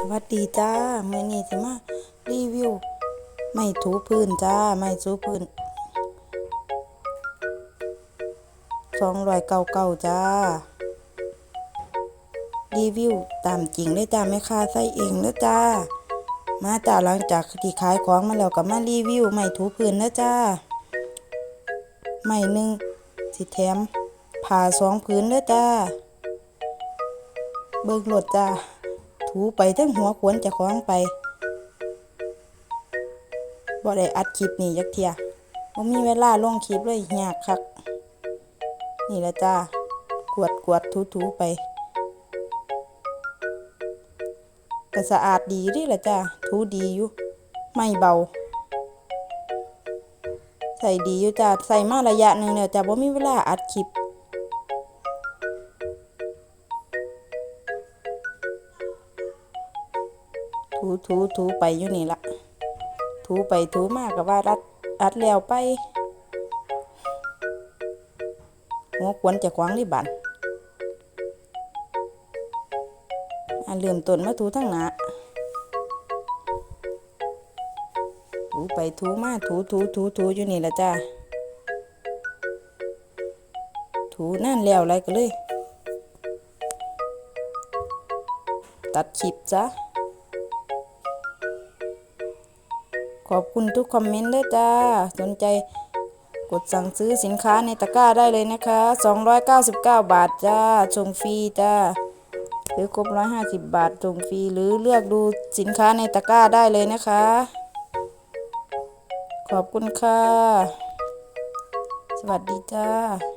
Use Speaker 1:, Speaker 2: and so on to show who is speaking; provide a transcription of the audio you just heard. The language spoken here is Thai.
Speaker 1: สวัสดีจ้ามื่อนี้สิมารีวิว ไม่ถูพื้นจ้า ไม่ถูพื้นสองรอยเก้าเก้าจ้า รีวิวตามจริงเลยจ้าไม่ค่าใส่เองเด้อจ้า มาจ้าหลังจากที่ขายของมาแล้วก็มารีวิว ไม่ถูพื้นเด้อจ้า ไม่หนึ่งสิแถมผ่าสองพื้นเด้อจ้า เบิ่งโลดจ้า ถูไปทั้งหัวขวนจะคล้องไปบ่ได้อัดคลิปนี่จักเทียบ่มีเวลาลงคลิปเลยยากคัก นี่ละจ้ากวดกวดถูถูไปก็สะอาดดีเดิละจ้าถูดีอยู่ไม่เบา ใส่ดีอยู่จ้าใส่มาระยะหนึ่งแล้วจ้าบ่มีเวลาอัดคลิป ถูถูถูไปอยู่นี่ละถูไปถูมากกับว่ารัดอัดแล้วไปหัวขวนจะขวางที่บันอันเริ่มต้นมาถูทั้งหนาถูไปถูมาถูถูถูถูอยู่นี่ละจ้าถูนั่นแล้วอะไรก็เลย ตัดคลิปจ้ะ ขอบคุณทุกคอมเมนต์ด้วยจ้า สนใจกดสั่งซื้อสินค้าในตะกร้าได้เลยนะคะ 299 บาทจ้าส่งฟรีจ้า หรือครบ150 บาทส่งฟรี หรือเลือกดูสินค้าในตะกร้าได้เลยนะคะ ขอบคุณค่ะ สวัสดีจ้า